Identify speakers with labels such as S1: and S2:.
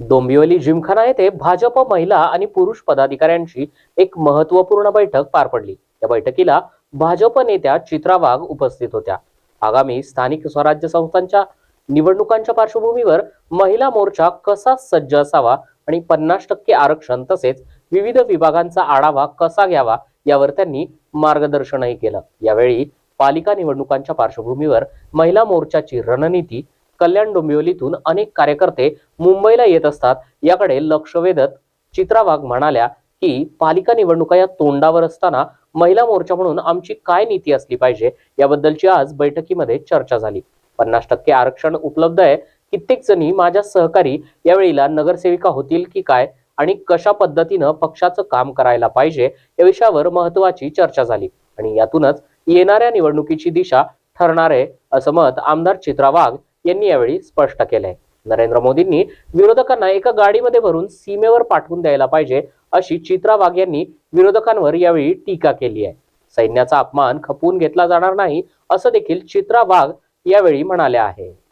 S1: डोंबिवली जिमखाना येथे भाजप महिला आणि पुरुष पदाधिकाऱ्यांची एक महत्त्वपूर्ण बैठक पार पडली. या बैठकीला भाजप नेत्या चित्रा वाघ उपस्थित होत्या. आगामी स्थानिक स्वराज्य संस्थांच्या निवडणुकांच्या पार्श्वभूमीवर महिला मोर्चा कसा सज्ज असावा आणि पन्नास टक्के आरक्षण तसेच विविध विभागांचा आढावा कसा घ्यावा यावर त्यांनी मार्गदर्शनही केलं. यावेळी पालिका निवडणुकांच्या पार्श्वभूमीवर महिला मोर्चाची रणनीती कल्याण डोंबिवलीतून अनेक कार्यकर्ते मुंबईला येत असतात. याकडे लक्ष वेधत चित्रा वाघ म्हणाल्या की पालिका निवडणुका या तोंडावर असताना महिला मोर्चा म्हणून आमची काय नीती असली पाहिजे? याबद्दलची आज बैठकीमध्ये चर्चा झाली. पन्नास टक्के आरक्षण उपलब्ध आहे. कित्येक जणी माझ्या सहकारी यावेळीला नगरसेविका होतील की काय? आणि कशा पद्धतीनं पक्षाचं काम करायला पाहिजे? या विषयावर महत्वाची चर्चा झाली. आणि यातूनच येणाऱ्या निवडणुकीची दिशा ठरणार आहे असं मत आमदार चित्रा वाघ यांनी यावेळी स्पष्ट केलंय. नरेंद्र मोदींनी विरोधकांना एका गाडीमध्ये भरून सीमेवर पाठवून द्यायला पाहिजे अशी चित्रा वाघ यांनी विरोधकांवर यावेळी टीका केली आहे. सैन्याचा अपमान खपवून घेतला जाणार नाही असं देखील चित्रा वाघ यावेळी म्हणाल्या आहे